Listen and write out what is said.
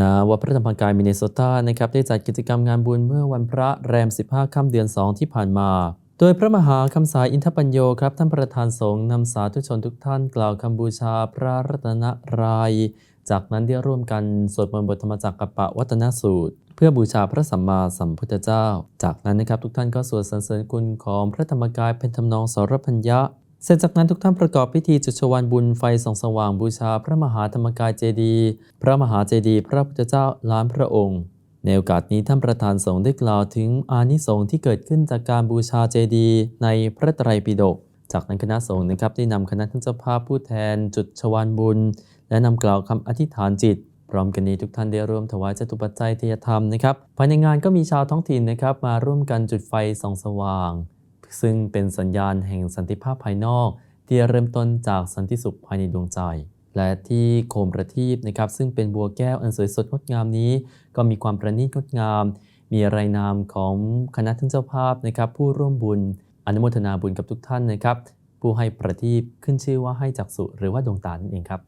ณวัดพระธรรมกายมินนิโซตานะครับได้จัดกิจกรรมงานบุญเมื่อวันพระแรม 15 ค่ำเดือน 2 ที่ผ่านมา โดยพระมหาคำสายอินทปัญโยครับท่านประธานสงฆ์นำสาธุชนทุกท่านกล่าวคำบูชาพระรัตนรยัยจากนั้นได้ร่วมกันสวดมนต์บทธรรมจักรกัปปะวัตนสูตร เพื่อบูชาพระสัมมาสัมพุทธเจ้า จากนั้นนะครับทุกท่านก็สวดสรรเสริญคุณของพระธรรมกายเป็นทำนองสรพัญญะ เสร็จจากนั้นทุกท่านประกอบพิธีจุดชวานบุญไฟส่องสว่างบูชาพระมหาธรรมกายเจดีย์พระมหาเจดีย์พระพุทธเจ้าล้านพระองค์ ในโอกาสนี้ท่านประธานสงฆ์ได้กล่าวถึงอานิสงส์ที่เกิดขึ้นจากการบูชาเจดีย์ในพระไตรปิฎกจากนั้นคณะสงฆ์นะครับได้นำคณะท่านเจ้าภาพผู้แทน จุดชวานบุญ และนำกล่าวคำอธิษฐานจิต พร้อมกันนี้ทุกท่านได้ร่วมถวายจตุปัจจัยทยธรรมนะครับภายในงานก็มีชาวท้องถิ่นนะครับมาร่วมกันจุดไฟส่องสว่าง ซึ่งเป็นสัญญาณแห่งสันติภาพภายนอก ที่เริ่มต้นจากสันติสุขภายในดวงใจ และที่โคมประทีปนะครับซึ่งเป็นบัวแก้วอันสวยสดงดงามนี้ ก็มีความประณีตงดงาม มีรายนามของคณะท่านเจ้าภาพนะครับผู้ร่วมบุญอนุโมทนาบุญกับทุกท่านนะครับผู้ให้ประทีปขึ้นชื่อว่าให้จักษุหรือว่าดวงตานั่นเองครับ